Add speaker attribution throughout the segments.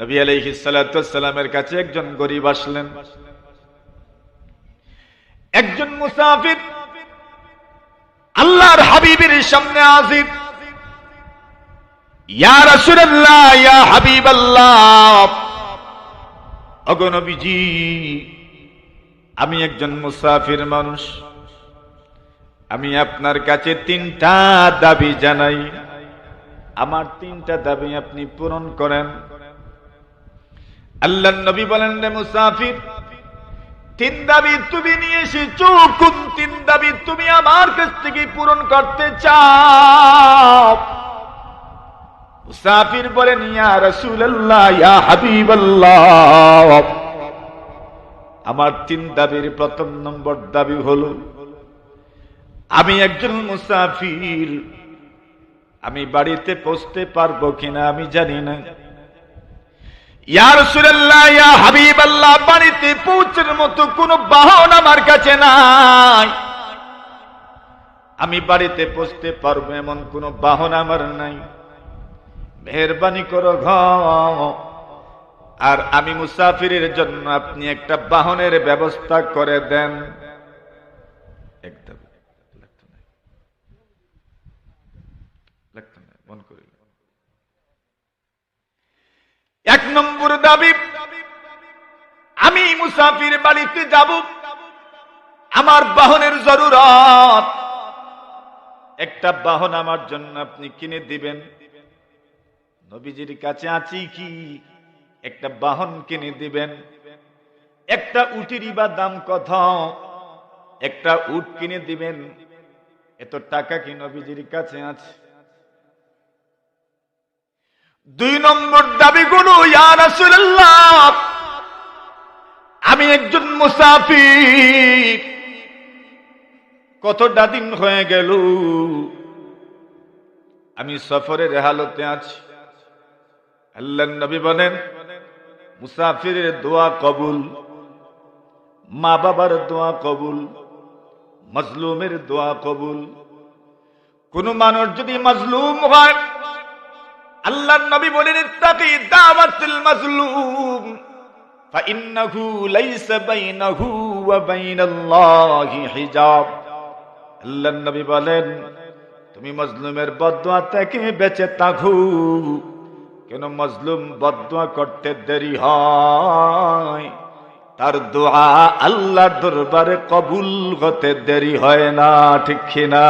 Speaker 1: নবী আলাইহিসালামের কাছে একজন গরিব আসলেন। একজন মুসাফির আল্লাহর হাবিবের সামনে হাজির। ইয়া রাসূলুল্লাহ, ইয়া হাবিবাল্লাহ। ওগো নবীজি, আমি একজন মুসাফির মানুষ। আমি আপনার কাছে তিনটা দাবি জানাই। আমার তিনটা দাবি আপনি পূরণ করেন। আল্লাহ নবী বলেন রে মুসাফির, তিন দাবি তুমি নিয়ে এসেছ। কোন তিন দাবি তুমি আমার কাছ থেকে পূরণ করতে চাও? মুসাফির বলেন, ইয়া রাসূলুল্লাহ, ইয়া আমার তিন দাবির প্রথম নম্বর দাবি হলো, আমি একজন মুসাফির। আমি বাড়িতে পৌঁছতে পারব কিনা আমি জানি না। মতো আমার কাছে আমি বাড়িতে পৌঁছতে পারব এমন কোন বাহন আমার নাই। মেহরবানি করো ঘ। আর আমি মুসাফিরের জন্য আপনি একটা বাহনের ব্যবস্থা করে দেন একদম লাগতো না। লাগতো না, মন করিল। এক নম্বর দাবি, আমি মুসাফির বাড়িতে যাব। আমার বাহনের জরুরত। একটা বাহন আমার জন্য আপনি কিনে দিবেন। নবীজির কাছে আছি কি? একটা বাহন কিনে দিবেন। একটা উটিরই বা দাম কত? একটা উট কিনে দিবেন। এত টাকা কি নবীজির কাছে আছে? দুই নম্বর দাবি গুলো আমি একজন মুসাফির। কতটা দিন হয়ে গেল? আমি সফরের হালতে আছি। আল্লাহ নবী বলেন, মুসাফিরের দোয়া কবুল মা বাবার দোয়া কবুল, মজলুমের দোয়া কবুল। কোন মানুষ যদি মজলুম হয় আল্লাহর নবী বলেন নবী বলেন, তুমি মজলুমের বদয়া থেকে বেঁচে থাকো। কেন মজলুম বদয়া করতে দেরি হয়? তার দোয়া আল্লাহর দরবারে কবুল হতে দেরি হয় না, ঠিক না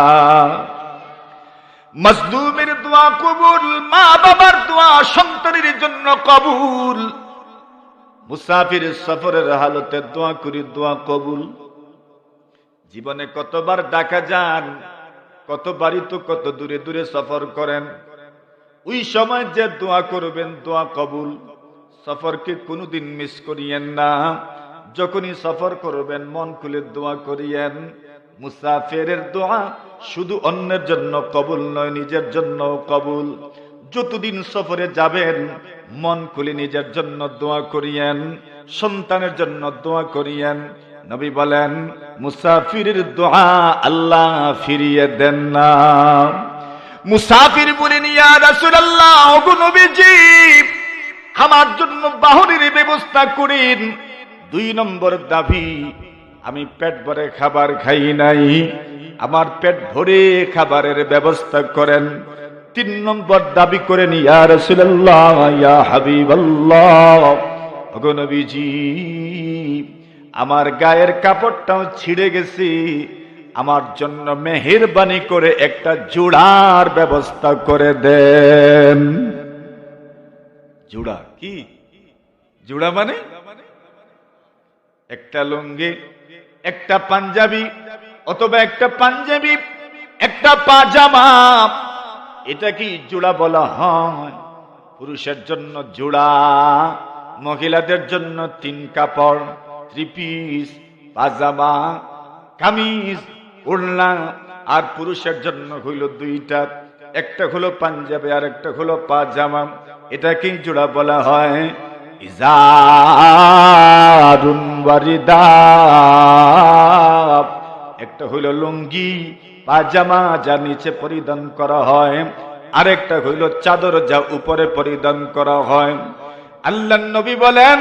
Speaker 1: মজলুমের দোয়া কবুল মা বাবার দোয়া সন্তানের জন্য কবুল। মুসাফির সফরের হালতে দোয়া করি, দোয়া কবুল। জীবনে কতবার ডাকা যান কতবারই তো কত দূরে দূরে সফর করেন। ওই সময় যে দোয়া করবেন, দোয়া কবুল। সফরকে কোনোদিন মিস করিয়েন না। যখনই সফর করবেন, মন খুলে দোয়া করিয়েন। মুসাফিরের দোয়া শুধু অন্যের জন্য কবুল নয়, নিজের জন্য কবুল। যতদিন সফরে যাবেন, মন খুলে নিজের জন্য দোয়া করিয়েন, সন্তানের জন্য দোয়া করিয়েন। নবী বলেন, মুসাফিরের দোয়া আল্লাহ ফিরিয়ে দেন না। মুসাফির নবীজি, আমার জন্য বাহনের ব্যবস্থা করেন। দুই নম্বর দাবি, আমি পেট ভরে খাবার খাই নাই। আমার পেট ভরে খাবারের ব্যবস্থা করেন। তিন নম্বর দাবি করেন ইয়া ইয়া হাবিবাল্লাহ। ওগো আমার গায়ের কাপড়টাও ছিঁড়ে গেছে। আমার জন্য মেহেরবানি করে একটা জোড়ার ব্যবস্থা করে দেন। জোড়া কি? জোড়া মানে? একটা লুঙ্গি, একটা পাঞ্জাবি অথবা একটা পাঞ্জাবি, একটা পাজামা, এটা কি জোড়া বলা হয়? পুরুষের জন্য জোড়া, মহিলাদের জন্য তিন কাপড় থ্রি পিস পাজামা, কামিজ, ওড়না, আর পুরুষের জন্য হইল দুইটা। একটা হলো পাঞ্জাবি, আর একটা হলো পাজামা। এটাকেই জোড়া বলা হয়? ইজারুন ওয়ারিদা। একটা হইল লুঙ্গি পাজামা যা নিচে পরিধান করা হয়। আরেকটা হইল চাদর যা উপরে পরিধান করা হয়। আল্লাহ নবী বলেন,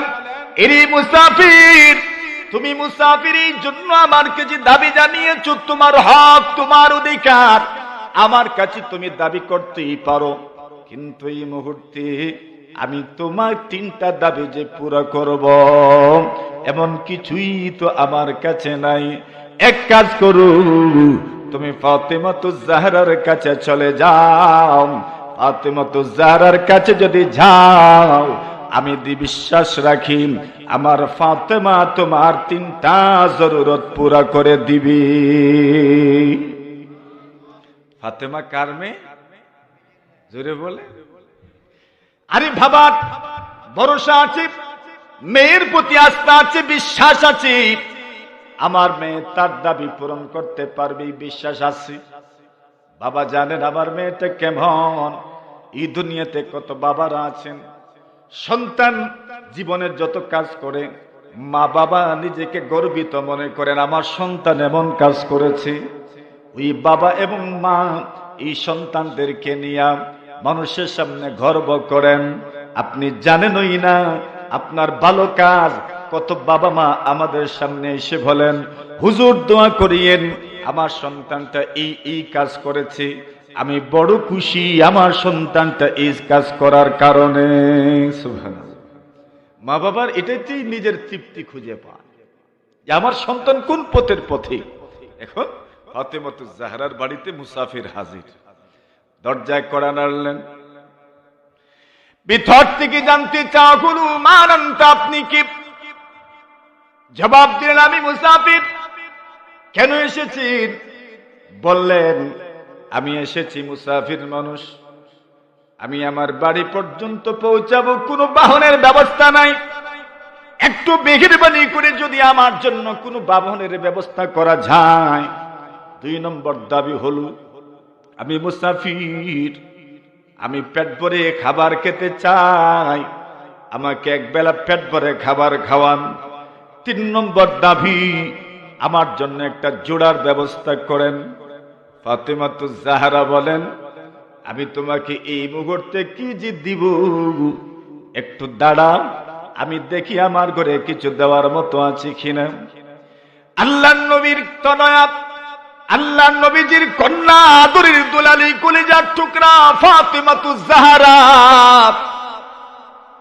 Speaker 1: এরি মুসাফির, তুমি মুসাফির জন্য আমার কাছে দাবি জানিয়েছো, তোমার হক, তোমার অধিকার, আমার কাছে তুমি দাবি করতেই পারো। কিন্তু এই মুহূর্তে আমি তোমার তিনটা দাবি যে পুরো করব। এমন কিছুই তো আমার কাছে নাই। এক কাজ করু, তুমি ফাতেমাতু জাহরার কাছে চলে যাও। ফাতেমা ফাতেমাতু জাহরার কাছে যদি যাও, আমি দি বিশ্বাস রাখি, আমার ফাতেমা তোমার তিনটা জরুরত পুরা করে দিবি। ফাতেমা কার জোরে বলে। আরে বাবা, ভরসা আছে, মেয়ের প্রতি আস্থা আছে, বিশ্বাস আছে। আমার মেয়ে তার দাবি পূরণ করতে পারবে বিশ্বাস আছে? বাবা জানেন আমার মেয়েটা কেমন। এই দুনিয়াতে কত বাবারা আছেন। সন্তান জীবনের যত কাজ করে, মা বাবা নিজেকে গর্বিত মনে করেন, আমার সন্তান এমন কাজ করেছে। ওই বাবা এবং মা এই সন্তানদেরকে নিয়ে মানুষের সামনে গর্ব করেন। আপনি জানেনই না, আপনার ভালো কাজ কত বাবা মা আমাদের সামনে এসে বলেন, হুজুর, দোয়া করিয়েন, আমার সন্তানটা এই এই কাজ করেছে। আমি বড় খুশি আমার সন্তানটা এই কাজ করার কারণে। মা বাবার এটাতেই নিজের তৃপ্তি খুঁজে পায় যে আমার সন্তান কোন পথের পথে? এখন ফাতেমত জাহরার বাড়িতে মুসাফির হাজির। দরজায় কড়া নাড়লেন। ভিতর থেকে জানতে চাও গুরু মানন্ত আপনি কি জবাব দিলেন আমি মুসাফির। কেন এসেছি? বললেন, আমি এসেছি মুসাফির মানুষ। আমি আমার বাড়ি পর্যন্ত পৌঁছাবো, কোনো বাহনের ব্যবস্থা নাই। একটু মেহেরবানি করে যদি আমার জন্য কোনো বাহনের ব্যবস্থা করা যায়। দুই নম্বর দাবি হলো, আমি মুসাফির, আমি পেট ভরে খাবার খেতে চাই। আমাকে এক বেলা পেট ভরে খাবার খাওয়ান। তিন নম্বর দাবি, আমার জন্য একটা জোড়ার ব্যবস্থা করেন। ফাতেমাতু জাহারা বলেন, আমি তোমাকে এই মুহূর্তে কি যে দিব? একটু দাঁড়া আমি দেখি আমার ঘরে কিছু দেওয়ার মতো আছে কিনা। আল্লাহ নবীর তনয়া আল্লাহ নবীজির কন্যা আদরের দুলালি কলিজার টুকরা ফাতেমাতু জাহারা।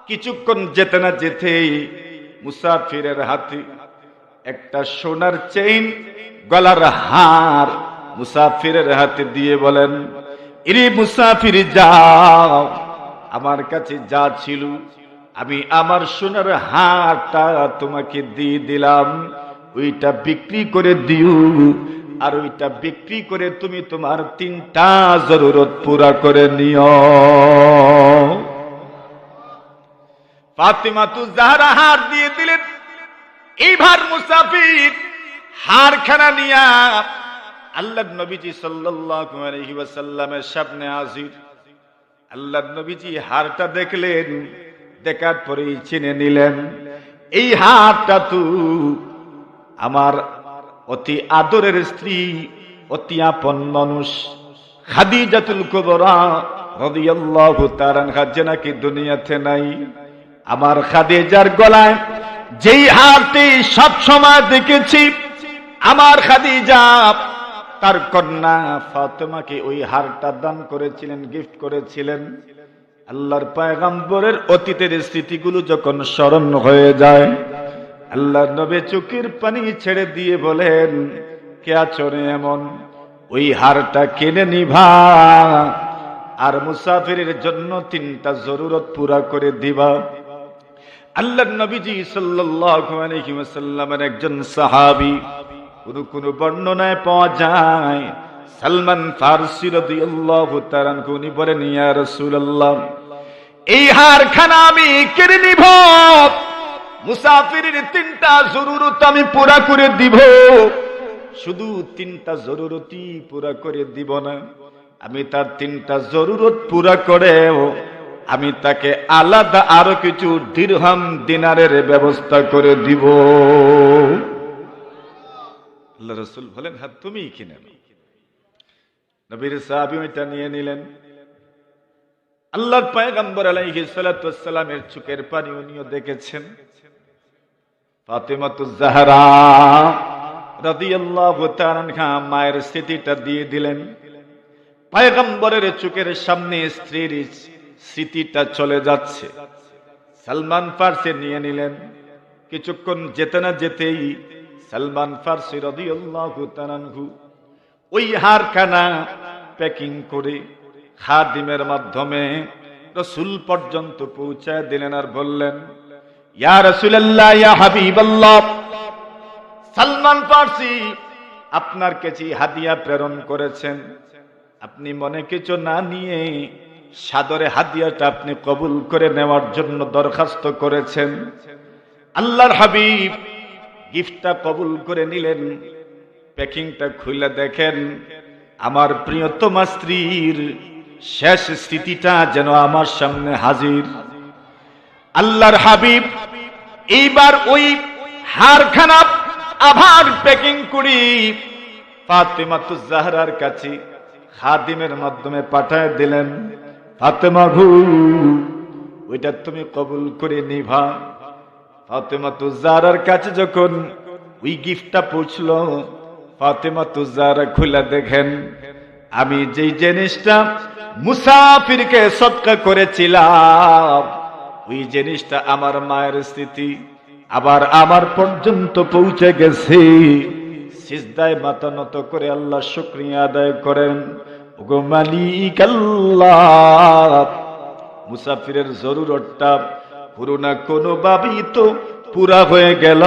Speaker 1: কিছুক্ষণ যেতে না যেতেই মুসাফিরের হাতে, একটা সোনার চেইন গলার হার। মুসাফিরের হাতে দিয়ে বলেন, ইরে মুসাফির যাও, আমার কাছে যা ছিল, আমি আমার সোনার হারটা তোমাকে দিয়ে দিলাম। ওইটা বিক্রি করে দিও, আর ওইটা বিক্রি করে তুমি তোমার তিনটা জরুরত পুরা করে নিও। ফাতিমা, তু জাহারা হার দিয়ে দিলেন। এইবার মুসাফির হারখানা নিয়া আল্লাহ নবীজি সাল্লাল্লাহু সামনে হাজির। আল্লাহ নবীজি হারটা দেখলেন, দেখার পরেই চিনে নিলেন, এই হারটা তো আমার অতি আদরের স্ত্রী, অতি আপন মানুষ, খাদিজাতুল কুবরা রাদিয়াল্লাহু তাআলা নাকি দুনিয়াতে নাই। আমার খাদিজার গলায় যেই হারটি সব সময় দেখেছি, আমার খাদিজা তার কন্যা ফাতেমাকে ওই হারটা দান করেছিলেন, গিফট করেছিলেন। আল্লাহর পায়গাম্বরের অতীতের স্মৃতিগুলো যখন স্মরণ হয়ে যায় আল্লাহ নবে চুকির পানি ছেড়ে দিয়ে বলেন, কে আচরে এমন? ওই হারটা কিনে নিভা। আর মুসাফিরের জন্য তিনটা জরুরত পুরা করে দিবা। আল্লাহ নবীজি ওয়াসাল্লামের একজন সাহাবী। কোন কোন বর্ণনায় পাওয়া যায়, সালমান ফারসি রাদিয়াল্লাহু বলেন, ইয়া রাসূলুল্লাহ, এই হারখানা আমি কেড়ে নিব। মুসাফিরের তিনটা জরুরত আমি পুরা করে দিব। শুধু তিনটা জরুরতই পুরা করে দিব না, আমি তার তিনটা জরুরত পুরা করেও আমি তাকে আলাদা আরও কিছু দীর্হাম দিনারের ব্যবস্থা করে দিব। আল্লাহ রসুল বলেন হ্যাঁ তুমি কিনে নবীর সাহাবি ওইটা নিয়ে নিলেন। আল্লাহর পয়গম্বর আলাইহি সালামের চোখের পানি উনিও দেখেছেন। ফাতেমাতুজ জাহরা রাদিয়াল্লাহু তাআলা মায়ের স্মৃতিটা দিয়ে দিলেন। পয়গম্বরের চোখের সামনে স্ত্রীর স্মৃতিটা চলে যাচ্ছে। সালমান ফার্সি নিয়ে নিলেন। কিছুক্ষণ যেতে না যেতেই সালমান ফার্সি আনহু ওই হারখানা প্যাকিং করে খাদিমের মাধ্যমে রসুল পর্যন্ত পৌঁছায় দিলেন আর বললেন, ইয়া সালমান ফার্সি আপনার কাছে হাদিয়া প্রেরণ করেছেন। আপনি মনে কিছু না নিয়ে সাদরে হাদিয়াটা আপনি কবুল করে নেওয়ার জন্য দরখাস্ত করেছেন। আল্লাহর হাবিব গিফটটা কবুল করে নিলেন। প্যাকিংটা খুলে দেখেন। আমার প্রিয়তমা স্ত্রীর শেষ স্মৃতিটা যেন আমার সামনে হাজির। আল্লাহর হাবিব, এইবার ওই হারখানা আবার প্যাকিং করি ফাতেমাতু জাহরার কাছে খাদিমের মাধ্যমে পাঠায় দিলেন। ফাতেমা ঘু ওইটা তুমি কবুল করে নিভা। ফাতেমাতু জাহরার কাছে যখন ওই গিফটটা পৌঁছলো, ফাতেমা তো তুজারা খুলে দেখেন, আমি যেই জিনিসটা মুসাফিরকে সৎকা করেছিলাম, ওই জিনিসটা আমার মায়ের স্থিতি আবার আমার পর্যন্ত পৌঁছে গেছে। সিজদায় মাথা নত করে আল্লাহ শুক্রিয়া আদায় করেন। ওগো মালিক আল্লাহ, মুসাফিরের জরুরতটা পুরো না কোনো ভাবেই তো পুরা হয়ে গেল।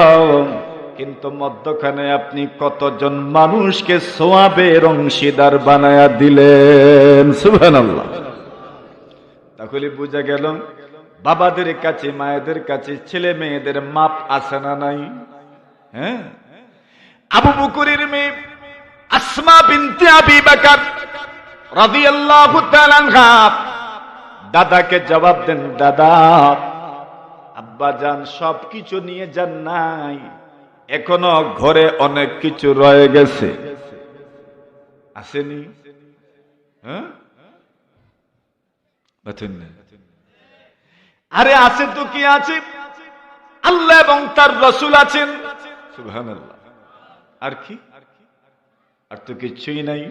Speaker 1: কিন্তু মধ্যখানে আপনি কতজন মানুষকে সোয়াবের অংশীদার বানায়া দিলেন আল্লাহ তাহলে বোঝা গেল, বাবাদের কাছে, মায়েদের কাছে, ছেলে মেয়েদের মাপ আছে না নাই? হ্যাঁ? আবু বকরের মেয়ে আসমা বিনতে আবি বাকার দাদাকে জবাব দেন, দাদা আব্বা যান সবকিছু নিয়ে যান নাই। এখনও ঘরে অনেক কিছু রয়ে গেছে। আসেনি? হ্যাঁ? আরে আছে তো কি আছে? আল্লাহ এবং তার রসুল আছেন। আর কি? আর তো কিছুই নাই।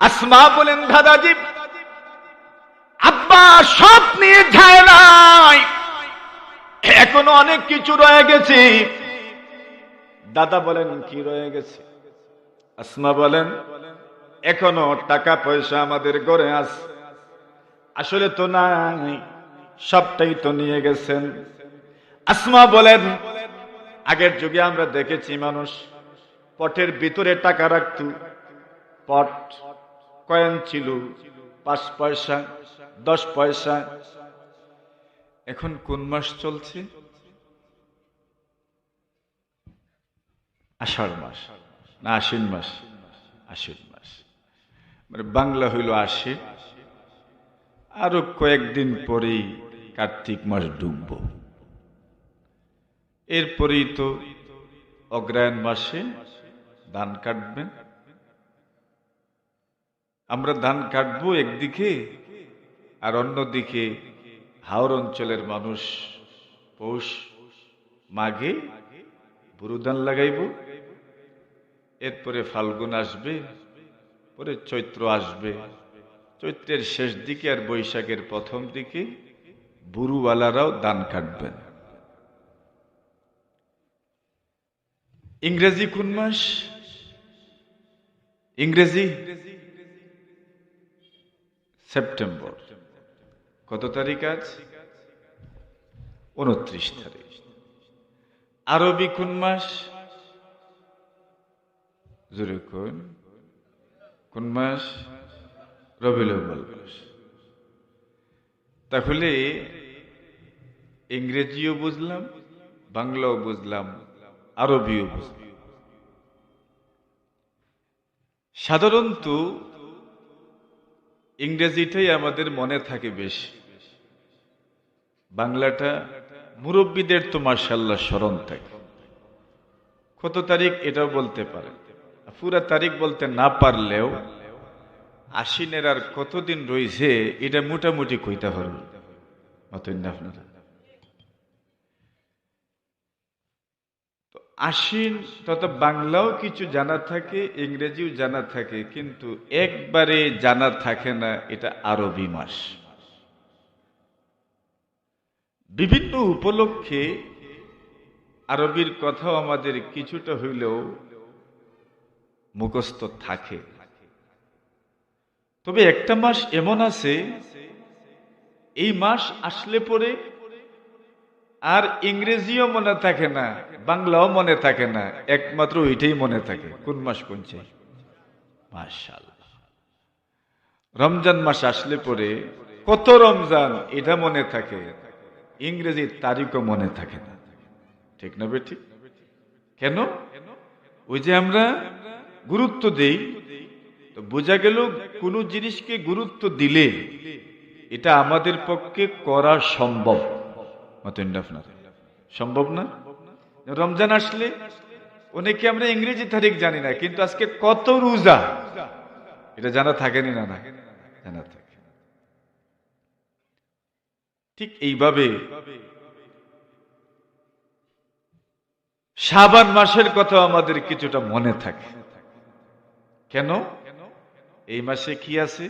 Speaker 1: আসমা বলেন, দাদাজি, আব্বা সব নিয়ে যায় নাই। এখনও অনেক কিছু রয়ে গেছে। দাদা বলেন, কি রয়ে গেছে? আসমা বলেন, এখনও টাকা পয়সা আমাদের ঘরে আছে। আসলে তো নাই, সবটাই তো নিয়ে গেছেন। আসমা বলেন, আগের যুগে আমরা দেখেছি মানুষ, পটের ভিতরে টাকা রাখত, পট কয়েন ছিল, পাঁচ পয়সা, দশ পয়সা। এখন কোন মাস চলছে? আষাঢ় মাস। না, আশ্বিন মাস। আশ্বিন মাস। মানে বাংলা হইল আশে আরও কয়েকদিন পরেই কার্তিক মাস ডুবব। এরপরেই তো অগ্রায়ণ মাসে ধান কাটবেন। আমরা ধান কাটবো একদিকে আর অন্যদিকে হাওর অঞ্চলের মানুষ পৌষ মাঘে বুরুদান লাগাইব। এরপরে ফাল্গুন আসবে, পরে চৈত্র আসবে। চৈত্রের শেষ দিকে আর বৈশাখের প্রথম দিকে বুরুওয়ালারাও দান কাটবেন। ইংরেজি কোন মাস? ইংরেজি সেপ্টেম্বর। কত তারিখ আজ? উনত্রিশ তারিখ। আরবি কোন মাস? জোরে কোন? কোন মাস? রবিউল মাস। তাহলে ইংরেজিও বুঝলাম, বাংলাও বুঝলাম, আরবিও বুঝলাম। সাধারণত ইংরেজিটাই আমাদের মনে থাকে বেশি। বাংলাটা মুরব্বীদের তো মার্শাল্লাহ স্মরণ থাকে। কত তারিখ এটাও বলতে পারে। পুরা তারিখ বলতে না পারলেও আশ্বিনের আর কতদিন রয়েছে এটা মোটামুটি কইতে হবে। মতন আপনারা তো আশ্বিন, তত বাংলাও কিছু জানা থাকে, ইংরেজিও জানা থাকে, কিন্তু একবারে জানা থাকে না, এটা আরবি মাস। বিভিন্ন উপলক্ষে আরবির কথাও আমাদের কিছুটা হইলেও মুখস্থ থাকে। তবে একটা মাস এমন আছে, এই মাস আসলে পরে আর ইংরেজিও মনে থাকে না, বাংলাও মনে থাকে না, একমাত্র ওইটাই মনে থাকে। কোন মাস মাসাল রমজান মাস আসলে পরে কত রমজান, এটা মনে থাকে, ইংরেজির তারিখও মনে থাকে না। ঠিক না বে ঠিক? কেন? ওই যে আমরা গুরুত্ব দেই, তো বোঝা গেল কোন জিনিসকে গুরুত্ব দিলে এটা আমাদের পক্ষে করা সম্ভব। সম্ভব না? রমজান আসলে অনেকে আমরা ইংরেজি তারিখ জানি না, কিন্তু আজকে কত রোজা? এটা জানা থাকেনি না না? জানা থাকে। ঠিক এইভাবে শাবান মাসের কথা আমাদের কিছুটা মনে থাকে। কেন? এই মাসে কি আছে?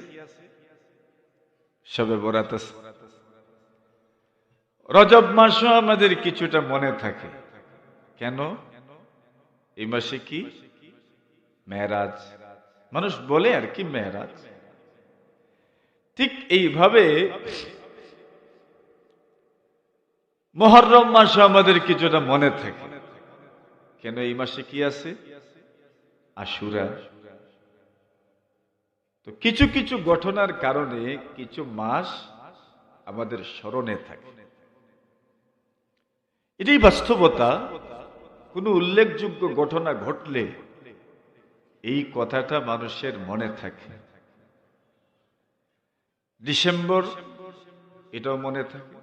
Speaker 1: সবে বরাত আছে। রজব মাসও আমাদের কিছুটা মনে থাকে। কেন? এই মাসে কি? মেহরাজ মানুষ বলে আর কি মেহরাজ ঠিক এইভাবে মহরম মাসও আমাদের কিছুটা মনে থাকে। কেন এই মাসে কি আছে? আশুরা। তো কিছু কিছু ঘটনার কারণে কিছু মাস আমাদের স্মরণে থাকে। এটাই বাস্তবতা। কোনো উল্লেখযোগ্য ঘটনা ঘটলে এই কথাটা মানুষের মনে থাকে। ডিসেম্বর, এটাও মনে থাকে।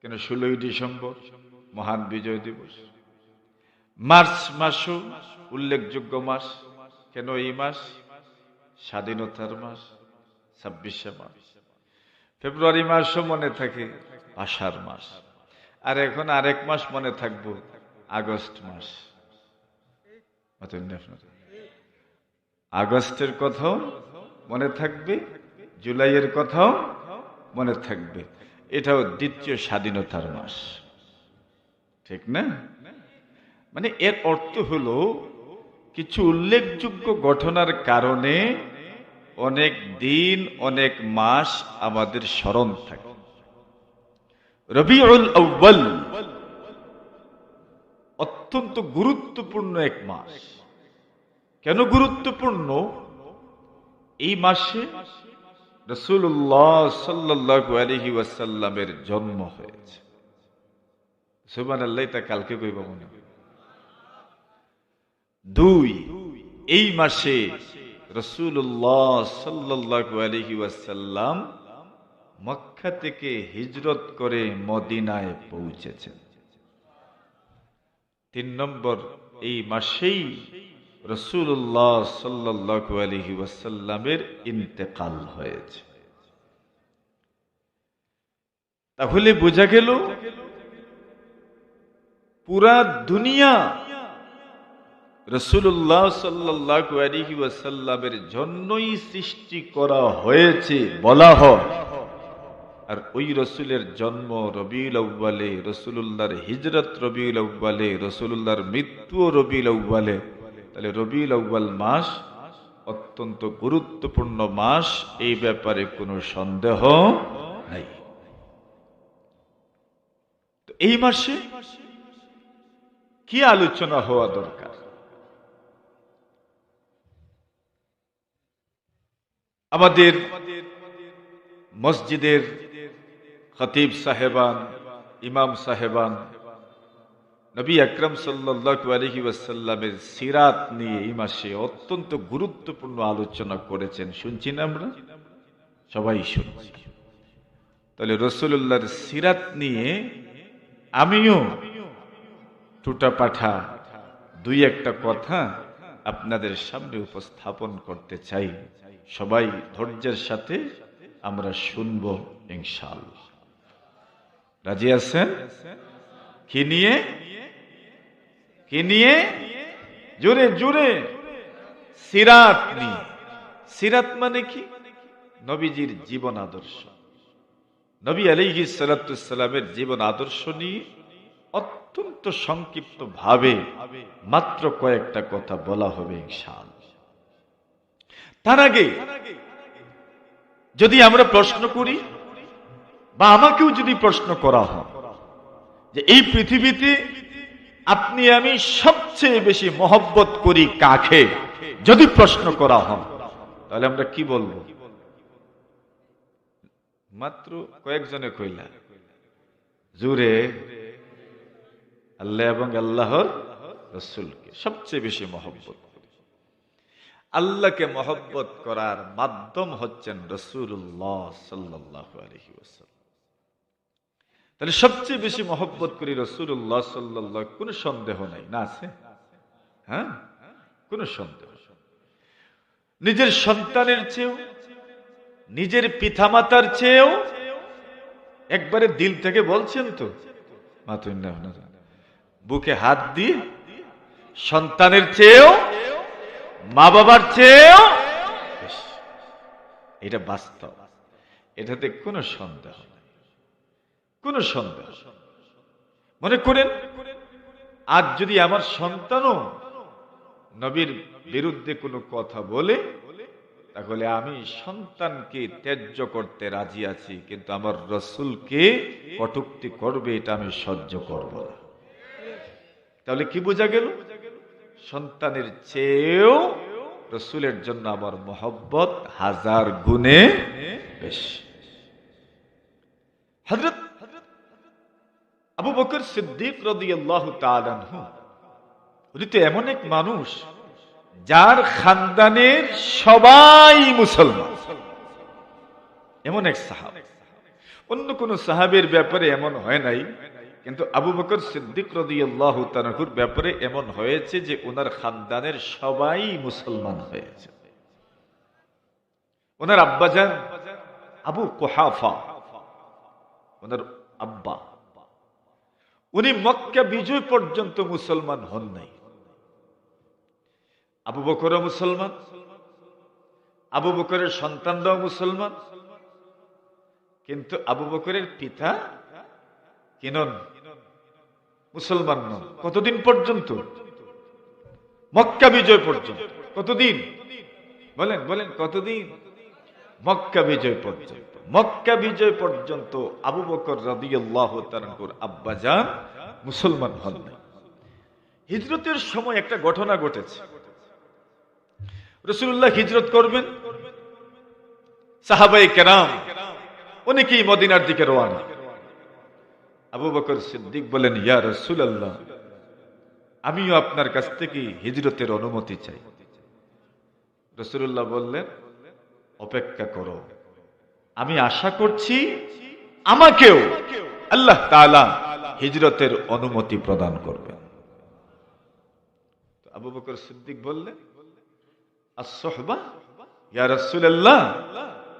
Speaker 1: কেন ষোলোই ডিসেম্বর? মহান বিজয় দিবস। মার্চ মাসও উল্লেখযোগ্য মাস। কেন এই মাস? স্বাধীনতার মাস, ছাব্বিশে মাস ফেব্রুয়ারি মাসও মনে থাকে, আষাঢ় মাস। আর এখন আরেক মাস মনে থাকব, আগস্ট মাস। আগস্টের কথাও মনে থাকবে, জুলাইয়ের কথাও মনে থাকবে। এটাও দ্বিতীয় স্বাধীনতার মাস। ঠিক না? মানে এর অর্থ হলো, কিছু উল্লেখযোগ্য ঘটনার কারণে অনেক দিন, অনেক মাস আমাদের স্মরণ থাকে। রবিউল অত্যন্ত গুরুত্বপূর্ণ এক মাস। কেন গুরুত্বপূর্ণ? এই মাসে রসুল্লাহ সাল্লাহু আলহি ওয়াসাল্লামের জন্ম হয়েছে। সুবান আল্লাহ তা কালকে কইব মনে দুই, এই মাসে রসুল্লাহ সাল্লাহু আলহি ওয়াসাল্লাম মক্কা থেকে হিজরত করে মদিনায় পৌঁছেছেন। তিন নম্বর, এই মাসেই রসুল্লাহ সাল্লাহু আলহি ওয়াসাল্লামের ইন্তেকাল হয়েছে। তাহলে বোঝা গেল, পুরা দুনিয়া রসুল্লাহ সাল্লাহু আলহি ওয়াসাল্লামের জন্যই সৃষ্টি করা হয়েছে বলা হয়। আর ওই রসুলের জন্ম রবিউল আউ্বালে রসুল্লাহর হিজরত রবিউল আউ্বালে রসুল্লাহর মৃত্যু রবিউল আউ্বালে তাহলে রবিউল আউ্বাল মাস অত্যন্ত গুরুত্বপূর্ণ মাস, এই ব্যাপারে কোনো সন্দেহ নাই। এই মাসে কি আলোচনা হওয়া দরকার? আমাদের মসজিদের খতিব সাহেবান, ইমাম সাহেবান, নবী আকরম সাল্লাহ আলহি ওয়াসাল্লামের সিরাত নিয়ে এই মাসে অত্যন্ত গুরুত্বপূর্ণ আলোচনা করেছেন। শুনছি না আমরা? সবাই শুনছি তাহলে রসুল্লাহর সিরাত নিয়ে আমিও টুটা পাঠা দুই একটা কথা আপনাদের সামনে উপস্থাপন করতে চাই। সবাই ধৈর্যের সাথে আমরা শুনব ইনশাআল্লাহ। রাজি আছেন? কি নিয়ে? কি নিয়ে? জোরে জোরে। সিরাত নিয়ে। সিরাত মানে কি? নবীজির জীবন আদর্শ। নবী আলিহি সালামের জীবন আদর্শ নিয়ে অত্যন্ত সংক্ষিপ্ত ভাবে মাত্র কয়েকটা কথা বলা হবে ইনশাল তার আগে যদি আমরা প্রশ্ন করি বা আমাকেও যদি প্রশ্ন করা হয় যে এই পৃথিবীতে আপনি আমি সবচেয়ে বেশি মহব্বত করি কাকে? যদি প্রশ্ন করা হয়, তাহলে আমরা কি বলব? মাত্র কয়েকজনে কইলা, জুরে আল্লাহ এবং আল্লাহর রসুলকে সবচেয়ে বেশি মহব্বত আল্লাহকে মহব্বত করার মাধ্যম হচ্ছেন রসুল্লাহ সাল্লাহ আলহি তাহলে সবচেয়ে বেশি মহব্বত করি রসুল্লাহ সাল্লাহ কোনো সন্দেহ নাই। না আছে? হ্যাঁ? কোনো সন্দেহ। নিজের সন্তানের চেয়েও, নিজের পিতামাতার চেয়েও, একবারে দিল থেকে বলছেন তো। বুকে হাত দিয়ে সন্তানের চেয়েও মা বাবার চেয়েও এটা বাস্তব। এটাতে কোনো সন্দেহ কোন সন্দেহ। মনে করেন, আজ যদি আমার সন্তানও নবীর বিরুদ্ধে কোনো কথা বলে, তাহলে আমি সন্তানকে ত্যায্য করতে রাজি আছি, কিন্তু আমার রসুলকে কটুক্তি করবে এটা আমি সহ্য করব না। তাহলে কি বোঝা গেল? সন্তানের চেয়েও রসুলের জন্য আমার মহব্বত হাজার গুণে বেশি। হজরত আবু বকর সিদ্দিক এমন এক মানুষ যার খানদানের সবাই মুসলমান। এমন এক সাহাব। অন্য কোন সাহাবের ব্যাপারে এমন হয় নাই, কিন্তু আবু বকর সিদ্দিক রদিয়াল্লাহ তানহুর ব্যাপারে এমন হয়েছে যে ওনার খানদানের সবাই মুসলমান হয়েছে। ওনার আব্বাজান আবু কোহাফা, ওনার আব্বা। উনি মক্কা বিজয় পর্যন্ত মুসলমান হন নাই। আবু বকর মুসলমান, আবু বকরের সন্তানরাও মুসলমান, কিন্তু আবু বকরের পিতা কিনন? মুসলমান নন। কতদিন পর্যন্ত? মক্কা বিজয় পর্যন্ত। কতদিন? বলেন বলেন, কতদিন? মক্কা বিজয় পর্যন্ত। মক্কা বিজয় পর্যন্ত আবু বকর রাদিয়াল্লাহু তাআলার আব্বাজান মুসলমান হন হিজরতের সময় একটা ঘটনা ঘটেছে। রসুল্লাহ হিজরত করবেন। সাহাবাই কেরাম, অনেকেই মদিনার দিকে রোয়ানা আবু বকর সিদ্দিক বলেন, ইয়া রসুল্লাহ আমিও আপনার কাছ থেকে হিজরতের অনুমতি চাই। রসুল্লাহ বললেন, অপেক্ষা করো। আমি আশা করছি আমাকেও আল্লাহ তালা হিজরতের অনুমতি প্রদান করবেন। আবু বকর সিদ্দিক বললেন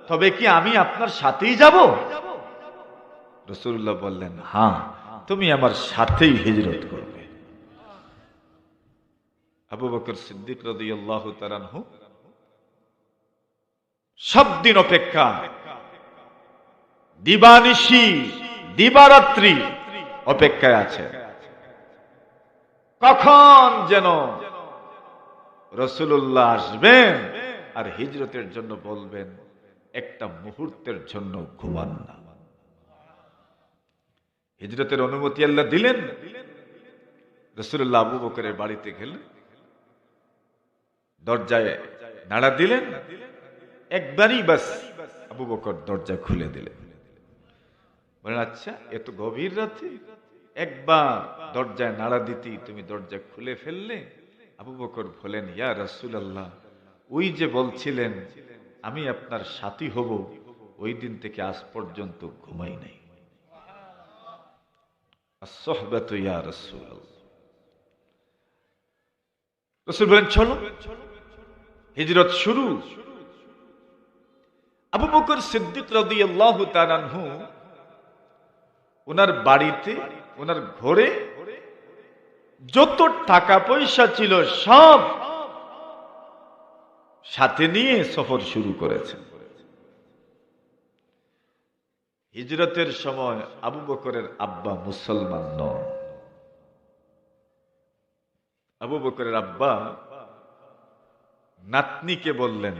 Speaker 1: তবে কি আমি আপনার সাথেই যাব? রসুল্লাহ বললেন হ্যাঁ তুমি আমার সাথেই হিজরত করবে। আবু বকর সিদ্দিক রদিয়াল্লাহ তারানহু সব দিন অপেক্ষা দিবানিশি, দিবারাত্রি অপেক্ষায় আছে। কখন যেন রসুল্লাহ আসবেন আর হিজরতের জন্য বলবেন, একটা মুহূর্তের জন্য ঘুমান না। হিজরতের অনুমতি আল্লাহ দিলেন। রসুল্লাহ আবু বকরের বাড়িতে গেলেন, দরজায় নাড়া দিলেন, একবারই বাস আবু বকর দরজা খুলে দিলেন। বলেন আচ্ছা এত গভীর রাতে। একবার দরজায় নাড়া দিতি তুমি দরজা খুলে ফেললে। আবু বকর বলেন, ইয়া রাসুল আল্লাহ ওই যে বলছিলেন, আমি আপনার সাথী হব, ওই দিন থেকে আজ পর্যন্ত ঘুমাই নাই। বলেন হিজরত শুরু। আবু বকর সিদ্দিক রাদিয়াল্লাহু তাআলাহু ওনার বাড়িতে ওনার ঘরে যত টাকা পয়সা ছিল সব সাথে নিয়ে সফর শুরু করেছেন। হিজরতের সময় আবু বকরের আব্বা মুসলমান নন। আবু বকরের আব্বা নাতনিকে বললেন,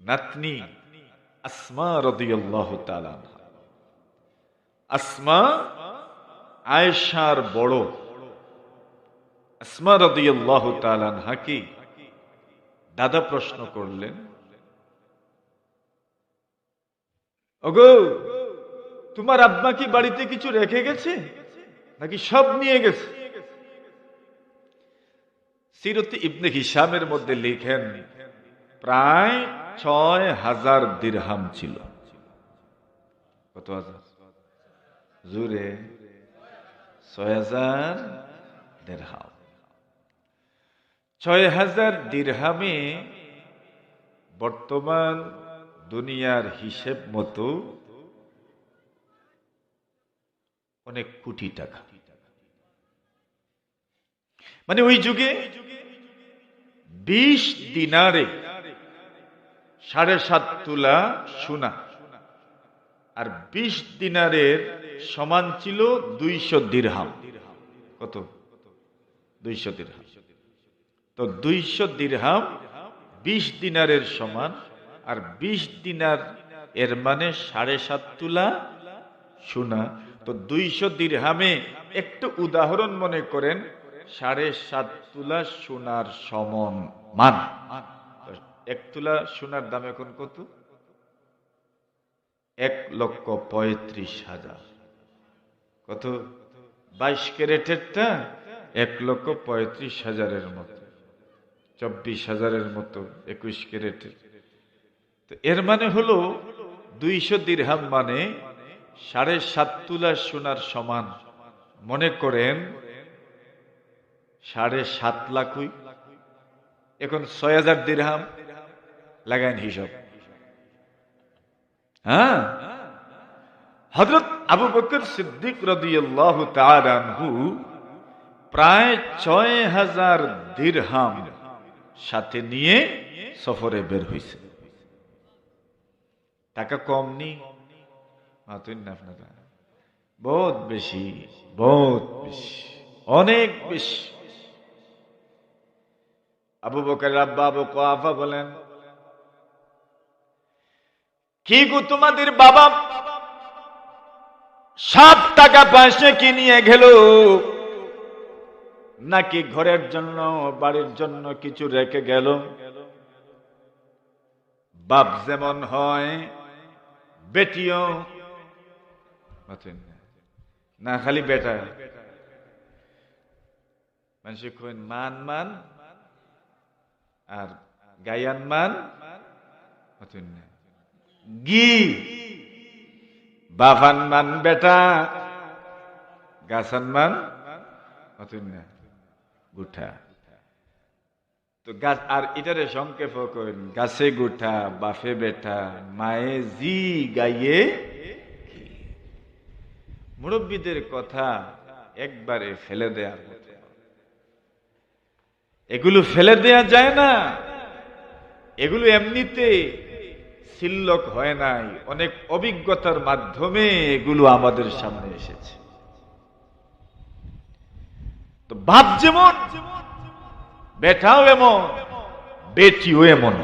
Speaker 1: নাতনি আসমা রদিয়াল্লাহু আসমা আয়েশার বড়। আসমা রদিয়াল্লাহু তাআলা আনহাকে দাদা প্রশ্ন করলেন, ওগো, তোমার আব্বা কি বাড়িতে কিছু রেখে গেছে? নাকি সব নিয়ে গেছে? সিরত ইবনে হিসামের মধ্যে লিখেন, প্রায় ছয় হাজার দিরহাম ছিল। কত হাজার? জুড়ে ছয় হাজার দেড়হাম ছয় হাজার দিরহামে বর্তমান দুনিয়ার হিসেব মতো অনেক কোটি টাকা। মানে ওই যুগে বিশ দিনারে সাড়ে সাত তুলা সোনা। আর বিশ দিনারের সমান ছিল দুইশো দিরহাম। কত? দুইশো দিরহাম। তো দুইশো দিরহাম বিশ দিনারের সমান, আর বিশ দিনার এর মানে সাড়ে সাত তুলা সোনা। তো দুইশো দিরহামে একটু উদাহরণ মনে করেন, সাড়ে সাত তুলা সোনার সমন মান এক তুলা সোনার দাম এখন কত? এক লক্ষ পঁয়ত্রিশ হাজার। কত? বাইশ ক্যারেটেরটা এক লক্ষ পঁয়ত্রিশ হাজারের মতো। চব্বিশ হাজারের মতো একুশ ক্যারেটের। তো এর মানে হলো দুইশো দিরহাম মানে সাড়ে সাত তুলা সোনার সমান। মনে করেন সাড়ে সাত লাখই। এখন ছয় হাজার দিরহাম লাগাইন হিসাব। হ্যাঁ? হজরত আবু বকর সিদ্দিক রদিয়াল্লাহু তাআলা আনহু প্রায় ছয় হাজার দিরহাম সাথে নিয়ে সফরে বের হয়েছে টাকা কম নি? বহুত বেশি বহুত বেশি, অনেক বেশি। আবু বকর আব্বা আবু কোয়াফা বলেন কি গো তোমাদের বাবা? সাত টাকা পয়সা কি নিয়ে গেল? নাকি ঘরের জন্য, বাড়ির জন্য কিছু রেখে গেল? বাপ যেমন হয়, বেটিও না। খালি বেটা। মানুষ মান মান, আর গায়ান মান না। গি। বাফান মান বেটা, গাছান মান গুঠা। তো গাছ, আর এটারে সংক্ষেপ করেন, গাছে গুঠা, বাফে বেটা, মায়ে জি, গাইয়ে মুরব্বীদের কথা একবারে ফেলে মতো। এগুলো ফেলে দেয়া যায় না। এগুলো এমনিতে সিল্লক হয় নাই, অনেক অভিজ্ঞতার মাধ্যমে এগুলো আমাদের সামনে এসেছে। তো বাপ যেমন, বেটাও এমন, বেটিও এমন